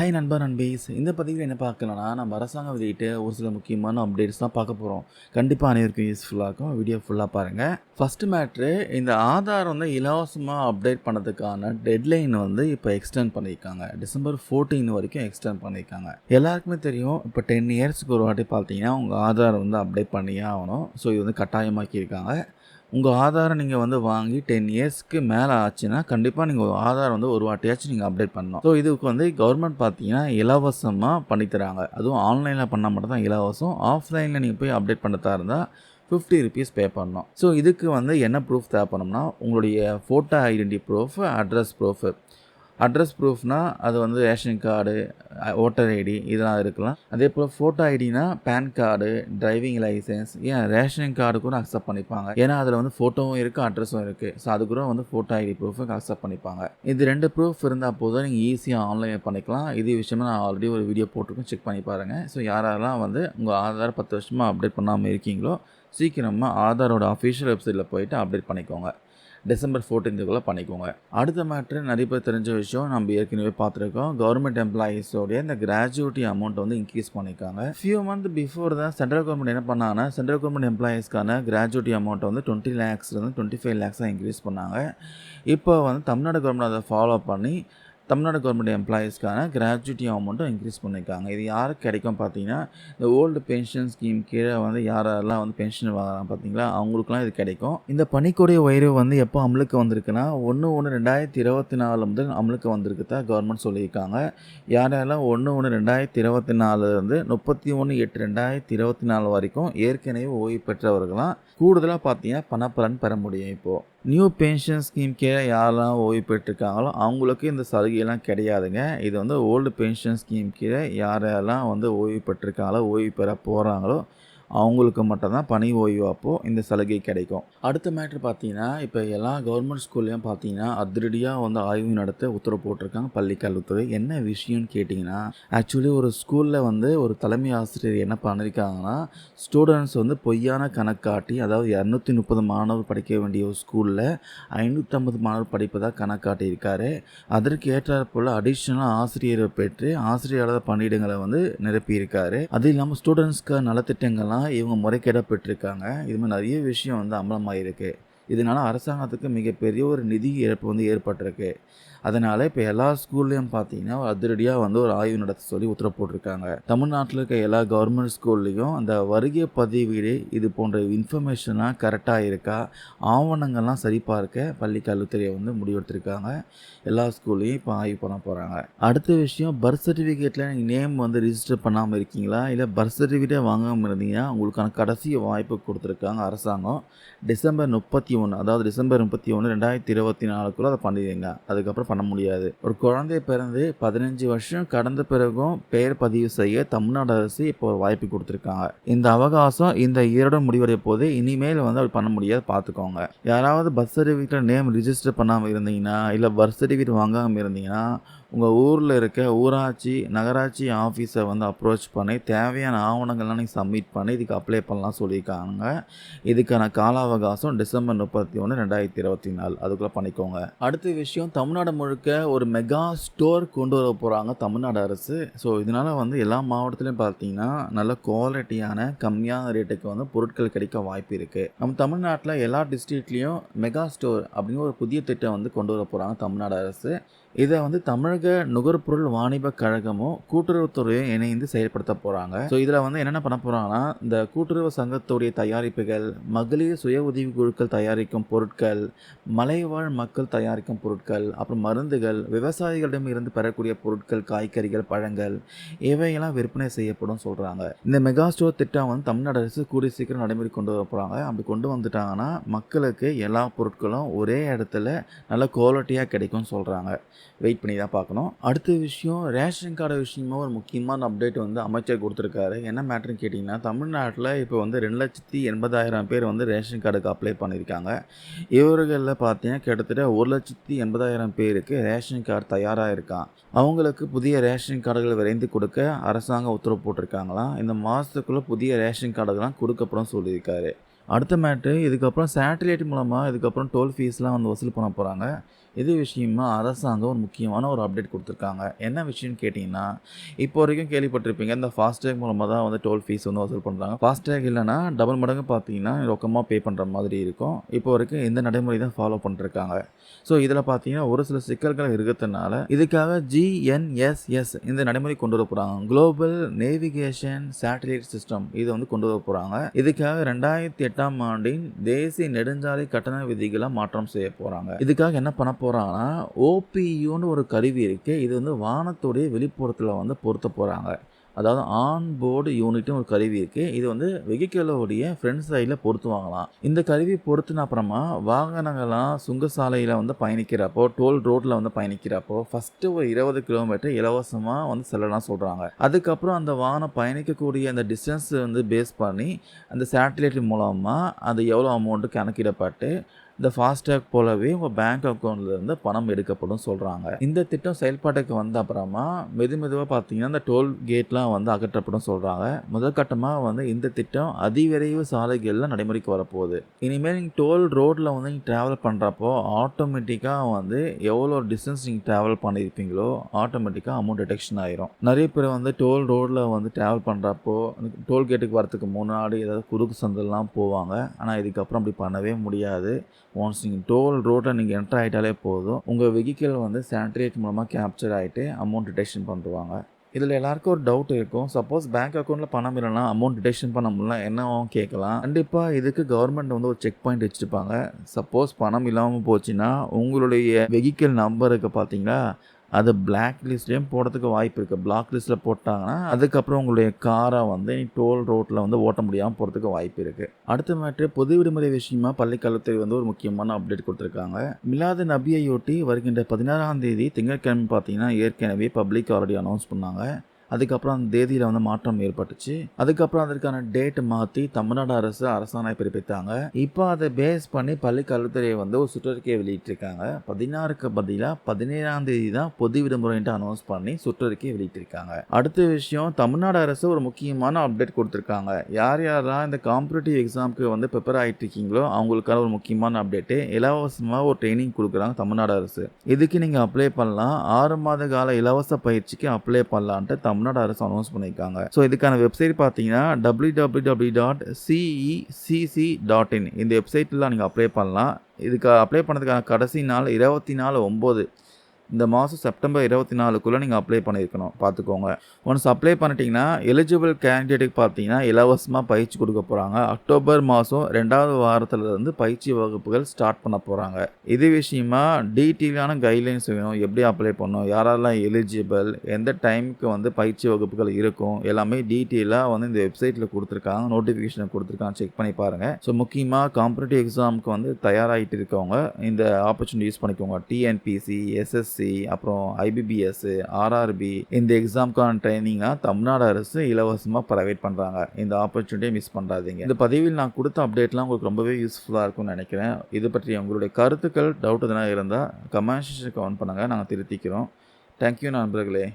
Hi நண்பா நண்பீஸ் இந்த பதிவில் என்ன பார்க்கலன்னா நம்ம அரசாங்கம் வெளியிட்ட ஒரு சில முக்கியமான அப்டேட்ஸ் தான் பார்க்க போகிறோம் கண்டிப்பாக அனைவருக்கும் யூஸ்ஃபுல்லாக இருக்கும். வீடியோ ஃபுல்லாக பாருங்கள் ஃபஸ்ட்டு மேட்ரு இந்த ஆதார் வந்து இலவசமாக அப்டேட் பண்ணதுக்கான டெட்லைன் வந்து இப்போ எக்ஸ்டெண்ட் பண்ணியிருக்காங்க. டிசம்பர் 14 வரைக்கும் எக்ஸ்டெண்ட் பண்ணியிருக்காங்க. எல்லாருக்குமே தெரியும் இப்போ டென் இயர்ஸ்க்கு ஒரு வாட்டி பார்த்தீங்கன்னா உங்கள் ஆதார் வந்து அப்டேட் பண்ணியே ஆகணும். ஸோ இது வந்து கட்டாயமாக்கியிருக்காங்க. உங்கள் ஆதாரை நீங்கள் வந்து வாங்கி டென் இயர்ஸ்க்கு மேலே ஆச்சுன்னா கண்டிப்பாக நீங்கள் ஒரு ஆதார் வந்து ஒரு வாட்டியாச்சும் நீங்கள் அப்டேட் பண்ணணும். ஸோ இதுக்கு வந்து கவர்மெண்ட் பார்த்தீங்கன்னா இலவசமாக பண்ணித்தராங்க அதுவும் ஆன்லைனில் பண்ணால் மட்டும் தான் இலவசம். ஆஃப்லைனில் நீங்கள் போய் அப்டேட் பண்ணுறதா இருந்தால் ஃபிஃப்டி ருபீஸ் பே பண்ணணும். ஸோ இதுக்கு வந்து என்ன ப்ரூஃப் தேவைப்படணும்னா உங்களுடைய photo identity proof address proof address ப்ரூஃப்னால் அது வந்து ரேஷன் கார்டு ஓட்டர் ஐடி இதெல்லாம் இருக்கலாம். அதே போல் ஃபோட்டோ ஐடினா பேன் கார்டு டிரைவிங் லைசன்ஸ் ஏன் ரேஷன் கார்டு கூட அக்செப்ட் பண்ணிப்பாங்க. ஏன்னா அதில் வந்து ஃபோட்டோவும் இருக்குது அட்ரஸும் இருக்குது ஸோ அது கூட வந்து ஃபோட்டோ ஐடி ப்ரூஃபுக்கு அக்செப்ட் பண்ணிப்பாங்க. இது ரெண்டு ப்ரூஃப் இருந்தால் போதும் நீங்கள் ஈஸியாக ஆன்லைன் பண்ணிக்கலாம். இதே விஷயமா நான் ஆல்ரெடி ஒரு வீடியோ போட்டிருக்கேன் செக் பண்ணி பாருங்கள் ஸோ யாரெல்லாம் வந்து உங்கள் ஆதார் பத்து வருஷமாக அப்டேட் பண்ணாமல் இருக்கீங்களோ சீக்கிரமாக ஆதாரோட அஃபிஷியல் வெப்சைட்டில் போயிட்டு அப்டேட் பண்ணிக்கோங்க. டிசம்பர் ஃபோர்டீன்த்துக்குள்ளே பண்ணிக்கோங்க. அடுத்த மேட்ரு நிறைய பேர் தெரிஞ்ச விஷயம் நம்ம ஏற்கனவே பார்த்துருக்கோம். கவர்மெண்ட் எம்ப்ளாயீஸோடைய இந்த கிராஜுவிட்டி அமௌண்ட் வந்து இன்க்ரீஸ் பண்ணியிருக்காங்க ஃபியூ மந்த் பிஃபோர் தான் சென்ட்ரல் கவர்மெண்ட் என்ன பண்ணாங்கன்னா சென்ட்ரல் கவர்மெண்ட் எம்ப்ளாயீஸ்க்கான கிராஜுவிட்டி அமௌண்ட் வந்து டுவெண்ட்டி லேக்ஸ்லேருந்து டுவெண்ட்டி ஃபைவ் லேக்ஸாக இன்க்ரீஸ் பண்ணாங்க. இப்போ வந்து தமிழ்நாடு கவர்மெண்ட் அதை ஃபாலோ பண்ணி தமிழ்நாடு கவர்மெண்ட் எம்ப்ளாயீஸ்க்கான கிராஜுவிட்டி அமௌண்ட்டும் இன்க்ரீஸ் பண்ணியிருக்காங்க இது யாருக்கு கிடைக்கும் பார்த்தீங்கன்னா இந்த ஓல்டு பென்ஷன் ஸ்கீம் கீழே வந்து யாரெல்லாம் வந்து பென்ஷன் வாங்குறாங்க பார்த்தீங்களா அவங்களுக்குலாம் இது கிடைக்கும். இந்த பணிக்கூடிய உயர்வு வந்து எப்போ அமலுக்கு வந்திருக்குன்னா ஒன்று ஒன்று ரெண்டாயிரத்தி இருபத்தி நாலு முதல் அமலுக்கு வந்திருக்கு தான் கவர்மெண்ட் சொல்லியிருக்காங்க. யாரெல்லாம் ஒன்று ஒன்று ரெண்டாயிரத்தி இருபத்தி நாலுலேருந்து முப்பத்தி ஒன்று எட்டு ரெண்டாயிரத்தி இருபத்தி நாலு வரைக்கும் ஏற்கனவே ஓய்வு பெற்றவர்களாம் கூடுதலாக பார்த்தீங்கன்னா பணப்பலன் பெற முடியும் இப்போது நியூ பென்ஷன் ஸ்கீம் கீழே யாரெல்லாம் ஓய்வு பெற்றிருக்காங்களோ அவங்களுக்கு இந்த சலுகையெல்லாம் கிடையாதுங்க. இது வந்து ஓல்டு பென்ஷன் ஸ்கீம் கீழே யாரெல்லாம் வந்து ஓய்வு பெற்றிருக்காங்களோ ஓய்வு பெற போகிறாங்களோ அவங்களுக்கு மட்டும்தான் பணி ஓய்வு அப்போது இந்த சலுகை கிடைக்கும். அடுத்த மேட்ரு பார்த்தீங்கன்னா இப்போ எல்லா கவர்மெண்ட் ஸ்கூல்லையும் பார்த்தீங்கன்னா அதிரடியாக வந்து ஆய்வு நடத்த உத்தரவு போட்டிருக்காங்க பள்ளி கல்வித்துறை. என்ன விஷயம்னு கேட்டிங்கன்னா ஆக்சுவலி ஒரு ஸ்கூலில் வந்து ஒரு தலைமை ஆசிரியர் என்ன பண்ணியிருக்காங்கன்னா ஸ்டூடெண்ட்ஸ் வந்து பொய்யான கணக்காட்டி அதாவது இரநூத்தி முப்பது மாணவர் படிக்க வேண்டிய ஒரு ஸ்கூலில் ஐநூற்றம்பது மாணவர் படிப்பதாக கணக்காட்டியிருக்காரு அதற்கு ஏற்றார் போல் அடிஷ்னலாக ஆசிரியரை பெற்று ஆசிரியராளர் பணியிடங்களை வந்து நிரப்பியிருக்காரு. அது இல்லாமல் ஸ்டூடெண்ட்ஸ்க்கு நலத்திட்டங்கள்லாம் இவங்க முறைகேடாக பெற்றிருக்காங்க இது மாதிரி நிறைய விஷயம் வந்து அமலமாயிருக்கு இதனால் அரசாங்கத்துக்கு மிகப்பெரிய ஒரு நிதி இழப்பு வந்து ஏற்பட்டிருக்கு. அதனால் இப்போ எல்லா ஸ்கூல்லையும் பார்த்தீங்கன்னா அதிரடியாக வந்து ஒரு ஆய்வு நடத்த சொல்லி உத்தரவு போட்டிருக்காங்க. தமிழ்நாட்டில் இருக்க எல்லா கவர்மெண்ட் ஸ்கூல்லையும் அந்த வருகை பதிவீடு இது போன்ற இன்ஃபர்மேஷன்லாம் கரெக்டாக இருக்கா? ஆவணங்கள்லாம் சரிபார்க்க பள்ளி கல்வித்துறையை வந்து முடிவெடுத்திருக்காங்க. எல்லா ஸ்கூல்லையும் இப்போ ஆய்வு பண்ண போகிறாங்க அடுத்த விஷயம் பர்த் சர்டிஃபிகேட்டில் நீங்கள் நேம் வந்து ரிஜிஸ்டர் பண்ணாமல் இருக்கீங்களா? இல்லை பர்த் சர்டிஃபிகேட்டே வாங்காமல் இருந்தீங்கன்னா உங்களுக்கான கடைசி வாய்ப்பு கொடுத்துருக்காங்க அரசாங்கம். டிசம்பர் முப்பத்தி ஒன்று அதாவது டிசம்பர் முப்பத்தி ஒன்று ரெண்டாயிரத்தி இருபத்தி நாலுக்குள்ளே அதை பண்ணிடுங்க. அதுக்கப்புறம் பண்ண முடியாது. ஒரு குழந்தை பிறந்து பதினஞ்சு வருஷம் கடந்த பிறகும் பெயர் பதிவு செய்ய தமிழ்நாடு அரசு இப்போ ஒரு வாய்ப்பு கொடுத்துருக்காங்க. இந்த அவகாசம் இந்த ஈரோட முடிவடைய போது இனிமேல் வந்து அப்படி பண்ண முடியாது பார்த்துக்கோங்க. யாராவது பர்த் சர்டிஃபிகேட்டில் நேம் ரிஜிஸ்டர் பண்ணாமல் இருந்தீங்கன்னா இல்லை பர்த் சர்டிஃபிகேட் வாங்காமல் இருந்தீங்கன்னா உங்கள் ஊரில் இருக்க ஊராட்சி நகராட்சி ஆஃபீஸை வந்து அப்ரோச் பண்ணி தேவையான ஆவணங்கள்லாம் நீங்கள் சப்மிட் பண்ணி இதுக்கு அப்ளை பண்ணலாம் சொல்லியிருக்காங்க. இதுக்கான கால அவகாசம் டிசம்பர் முப்பத்தி ஒன்று ரெண்டாயிரத்தி இருபத்தி நாலு. அதுக்குள்ளே பண்ணிக்கோங்க. அடுத்த விஷயம் தமிழ்நாடு முழுக்க ஒரு மெகா ஸ்டோர் கொண்டு வர போகிறாங்க தமிழ்நாடு அரசு. ஸோ இதனால் வந்து எல்லா மாவட்டத்துலையும் பார்த்தீங்கன்னா நல்ல குவாலிட்டியான கம்மியான ரேட்டுக்கு வந்து பொருட்கள் கிடைக்க வாய்ப்பு இருக்குது நம்ம தமிழ்நாட்டில் எல்லா டிஸ்ட்ரிக்ட்லேயும் மெகா ஸ்டோர் அப்படிங்கிற ஒரு புதிய திட்டம் வந்து கொண்டு வர போகிறாங்க தமிழ்நாடு அரசு. இதை வந்து தமிழக நுகர்பொருள் வாணிப கழகமும் கூட்டுறவுத்துறையும் இணைந்து செயல்படுத்த போகிறாங்க ஸோ இதில் வந்து என்னென்ன பண்ண போகிறாங்கன்னா இந்த கூட்டுறவு சங்கத்துடைய தயாரிப்புகள் மகளிர் சுய உதவி குழுக்கள் தயாரிக்கும் பொருட்கள் மலைவாழ் மக்கள் தயாரிக்கும் பொருட்கள் அப்புறம் மருந்துகள் விவசாயிகளிடம் இருந்து பெறக்கூடிய பொருட்கள் காய்கறிகள் பழங்கள் இவையெல்லாம் விற்பனை செய்யப்படும் சொல்கிறாங்க இந்த மெகா ஸ்டோர் திட்டம் வந்து தமிழ்நாடு அரசு கூடிய சீக்கிரம் நடைமுறை கொண்டு வர போகிறாங்க அப்படி கொண்டு வந்துட்டாங்கன்னா மக்களுக்கு எல்லா பொருட்களும் ஒரே இடத்துல நல்ல குவாலிட்டியாக கிடைக்கும்னு சொல்கிறாங்க வெயிட் பண்ணி தான் பார்க்கணும். அடுத்த விஷயம் ரேஷன் கார்டு விஷயமா ஒரு முக்கியமான அப்டேட் வந்து அமைச்சர் கொடுத்துருக்காரு. என்ன மேட்ருன்னு கேட்டிங்கன்னா தமிழ்நாட்டில் இப்போ வந்து ரெண்டு லட்சத்தி எண்பதாயிரம் பேர் வந்து ரேஷன் கார்டுக்கு அப்ளை பண்ணியிருக்காங்க. இவர்களில் பார்த்தீங்கன்னா கிட்டத்தட்ட ஒரு லட்சத்தி எண்பதாயிரம் பேருக்கு ரேஷன் கார்டு தயாராக இருக்கான். அவங்களுக்கு புதிய ரேஷன் கார்டுகள் விரைந்து கொடுக்க அரசாங்கம் உத்தரவு போட்டிருக்காங்களாம். இந்த மாதத்துக்குள்ளே புதிய ரேஷன் கார்டுகள்லாம் கொடுக்கப்படும் சொல்லியிருக்காரு. அடுத்த மேட்ரு இதுக்கப்புறம் சேட்டலைட் மூலமாக இதுக்கப்புறம் டோல் ஃபீஸ்லாம் வந்து வசூல் பண்ண போகிறாங்க இது விஷயமா அரசாங்கம் ஒரு முக்கியமான ஒரு அப்டேட் கொடுத்துருக்காங்க. என்ன விஷயம்னு கேட்டிங்கன்னா இப்போ வரைக்கும் கேள்விப்பட்டிருப்பீங்க இந்த ஃபாஸ்டேக் மூலமாக தான் வந்து டோல் ஃபீஸ் வந்து வசூல் பண்ணுறாங்க ஃபாஸ்டேக் இல்லைன்னா டபுள் மடங்கு பார்த்தீங்கன்னா ரொக்கமாக பே பண்ணுற மாதிரி இருக்கும். இப்போ வரைக்கும் இந்த நடைமுறை தான் ஃபாலோ பண்ணிருக்காங்க. ஸோ இதில் பார்த்தீங்கன்னா ஒரு சில சிக்கல்கள் இருக்கிறதுனால இதுக்காக ஜிஎன்எஸ்எஸ் இந்த நடைமுறை கொண்டு வர போகிறாங்க குளோபல் நேவிகேஷன் சேட்டலைட் சிஸ்டம் இதை வந்து கொண்டு வர போகிறாங்க இதுக்காக ரெண்டாயிரத்தி எட்டாம் ஆண்டின் தேசிய நெடுஞ்சாலை கட்டண விதிகளை மாற்றம் செய்ய போகிறாங்க இதுக்காக என்ன பண்ண போகிறாங்கன்னா ஓபியூன்னு ஒரு கருவி இருக்குது இது வந்து வானத்துடைய வெளிப்புறத்தில் வந்து பொருத்த போகிறாங்க அதாவது ஆன் போர்டு யூனிட்னு ஒரு கருவி இருக்குது இது வந்து வெஹிக்கிளோடைய ஃப்ரண்ட் சைடில் பொருத்துவாங்களாம். இந்த கருவி பொருத்தின அப்புறமா வாகனங்கள்லாம் சுங்கசாலையில் வந்து பயணிக்கிறப்போ டோல் ரோட்டில் வந்து பயணிக்கிறப்போ ஃபஸ்ட்டு ஒரு இருபது கிலோமீட்டர் இலவசமாக வந்து செல்லலாம் சொல்கிறாங்க அதுக்கப்புறம் அந்த வாகனம் பயணிக்கக்கூடிய அந்த டிஸ்டன்ஸ் வந்து பேஸ் பண்ணி அந்த சேட்டலைட் மூலமாக அது எவ்வளோ அமௌண்ட்டு கணக்கிடப்பட்டு இந்த ஃபாஸ்டேக் போலவே உங்கள் பேங்க் அக்கௌண்ட்லேருந்து பணம் எடுக்கப்படும் சொல்கிறாங்க இந்த திட்டம் செயல்பாட்டுக்கு வந்த அப்புறமா மெது மெதுவாக பார்த்தீங்கன்னா இந்த டோல் கேட்லாம் வந்து அகற்றப்படும் சொல்கிறாங்க முதற்கட்டமாக வந்து இந்த திட்டம் அதிவிரைவு சாலைகளில் நடைமுறைக்கு வரப்போகுது. இனிமேல் நீங்கள் டோல் ரோட்டில் வந்து நீங்கள் ட்ராவல் பண்ணுறப்போ ஆட்டோமேட்டிக்காக வந்து எவ்வளோ டிஸ்டன்ஸ் நீங்கள் ட்ராவல் பண்ணியிருப்பீங்களோ ஆட்டோமேட்டிக்காக அமௌண்ட் டிடெக்ஷன் ஆயிரும். நிறைய பேர் வந்து டோல் ரோடில் வந்து ட்ராவல் பண்ணுறப்போ டோல் கேட்டுக்கு வரத்துக்கு முன்னாடி ஏதாவது குறுக்கு சந்தெல்லாம் போவாங்க. ஆனால் இதுக்கப்புறம் அப்படி பண்ணவே முடியாது. ஒன்ஸ் நீங்கள் டோல் ரோட்டை நீங்கள் என்டர் ஆகிட்டாலே போதும். உங்கள் வெஹிக்கிள் வந்து சானிடைட் மூலமாக கேப்சர் ஆகிட்டு அமௌண்ட் டிடெக்ஷன் பண்ணுவாங்க இதில் எல்லாருக்கும் ஒரு டவுட் இருக்கும். சப்போஸ் பேங்க் அக்கௌண்ட்டில் பணம் இல்லைனா அமௌண்ட் டிடெக்ஷன் பண்ண முடியல என்னவும் கேட்கலாம். கண்டிப்பாக இதுக்கு கவர்மெண்ட் வந்து ஒரு செக் பாயிண்ட் வச்சுருப்பாங்க. சப்போஸ் பணம் இல்லாமல் போச்சுன்னா உங்களுடைய வெஹிக்கிள் நம்பருக்கு பார்த்தீங்களா அது பிளாக் லிஸ்ட்லேயும் போடுறதுக்கு வாய்ப்பு இருக்குது பிளாக் லிஸ்ட்டில் போட்டாங்கன்னா அதுக்கப்புறம் உங்களுடைய காரை வந்து டோல் ரோட்டில் வந்து ஓட்ட முடியாமல் போகிறதுக்கு வாய்ப்பு இருக்குது அடுத்த மேட்ரு பொது விடுமுறை விஷயமா பள்ளிக்கல்வித்துறை வந்து ஒரு முக்கியமான அப்டேட் கொடுத்துருக்காங்க. மிலாது நபியையொட்டி வருகின்ற பதினாறாம் தேதி திங்கட்கிழமை பார்த்தீங்கன்னா ஏற்கனவே பப்ளிக் ஆல்ரெடி அனௌன்ஸ் பண்ணாங்க. அதுக்கப்புறம் அந்த தேதியில் வந்து மாற்றம் ஏற்பட்டுச்சு. அதுக்கப்புறம் அதற்கான டேட் மாற்றி தமிழ்நாடு அரசு அரசாணை பிறப்பித்தாங்க. இப்போ அதை பேஸ் பண்ணி பள்ளி கல்வித்துறை வந்து ஒரு சுற்றறிக்கையை வெளியிட்டிருக்காங்க. பதினாறுக்கு பதிலாக பதினேழாம் தேதி தான் பொது விடுமுறைன்ட்டு அனௌன்ஸ் பண்ணி சுற்றறிக்கையை வெளியிட்டிருக்காங்க. அடுத்த விஷயம் தமிழ்நாடு அரசு ஒரு முக்கியமான அப்டேட் கொடுத்துருக்காங்க. யார் யாரெல்லாம் இந்த காம்படிட்டிவ் எக்ஸாமுக்கு வந்து ப்ரிப்பேர் ஆகிட்டு இருக்கீங்களோ அவங்களுக்கான ஒரு முக்கியமான அப்டேட்டு இலவசமாக ஒரு ட்ரைனிங் கொடுக்குறாங்க தமிழ்நாடு அரசு. இதுக்கு நீங்கள் அப்ளை பண்ணலாம். ஆறு மாத கால இலவச பயிற்சிக்கு அப்ளை பண்ணலான்ட்டு தமிழ்நாடு அரசு அனௌன்ஸ் பண்ணியிருக்காங்க. ஸோ இதுக்கான வெப்சைட் பார்த்தீங்கன்னா W W W dot CECC dot in இந்த வெப்சைட்டில் நீங்கள் அப்ளை பண்ணலாம். இதுக்கு அப்ளை பண்ணதுக்கான கடைசி நாள் இருபத்தி நாலு ஒம்பது. இந்த மாதம் செப்டம்பர் இருபத்தி நாலுக்குள்ளே நீங்கள் அப்ளை பண்ணியிருக்கணும். பார்த்துக்கோங்க. ஒன்ஸ் அப்ளை பண்ணிட்டீங்கன்னா எலிஜிபிள் கேண்டிடேட்டுக்கு பார்த்தீங்கன்னா இலவசமாக பயிற்சி கொடுக்க போகிறாங்க அக்டோபர் மாதம் ரெண்டாவது வாரத்தில் இருந்து பயிற்சி வகுப்புகள் ஸ்டார்ட் பண்ண போகிறாங்க இது விஷயமா டீட்டெயிலான கைட்லைன்ஸ் வேணும். எப்படி அப்ளை பண்ணணும்? யாரெல்லாம் எலிஜிபிள் எந்த டைமுக்கு வந்து பயிற்சி வகுப்புகள் இருக்கும்? எல்லாமே டீட்டெயிலாக வந்து இந்த வெப்சைட்டில் கொடுத்துருக்காங்க. நோட்டிஃபிகேஷன் கொடுத்துருக்காங்க. செக் பண்ணி பாருங்கள் ஸோ முக்கியமாக காம்படிட்டிவ் எக்ஸாமுக்கு வந்து தயாராகிட்டு இருக்கவங்க இந்த ஆப்பர்ச்சுனிட்டி யூஸ் பண்ணிக்கோங்க. டிஎன்பிசி எஸ்எஸ்சி அப்புறம் ஐபிபிஎஸ் ஆர்ஆர்பி இந்த எக்ஸாம்க்கான ட்ரைனிங்காக தமிழ்நாடு அரசு இலவசமாக ப்ரொவைட் பண்ணுறாங்க இந்த ஆப்பர்ச்சுனிட்டியை மிஸ் பண்ணுறாதீங்க இந்த பதிவில் நான் கொடுத்த அப்டேட்லாம் உங்களுக்கு ரொம்பவே யூஸ்ஃபுல்லாக இருக்கும்னு நினைக்கிறேன். இது பற்றி உங்களுடைய கருத்துக்கள் டவுட் எதனா இருந்தால் கமெண்ட் செக்ஷன் கமெண்ட் பண்ணுங்கள் நாங்கள் திருத்திக்கிறோம். தேங்க்யூ நண்பர்களே.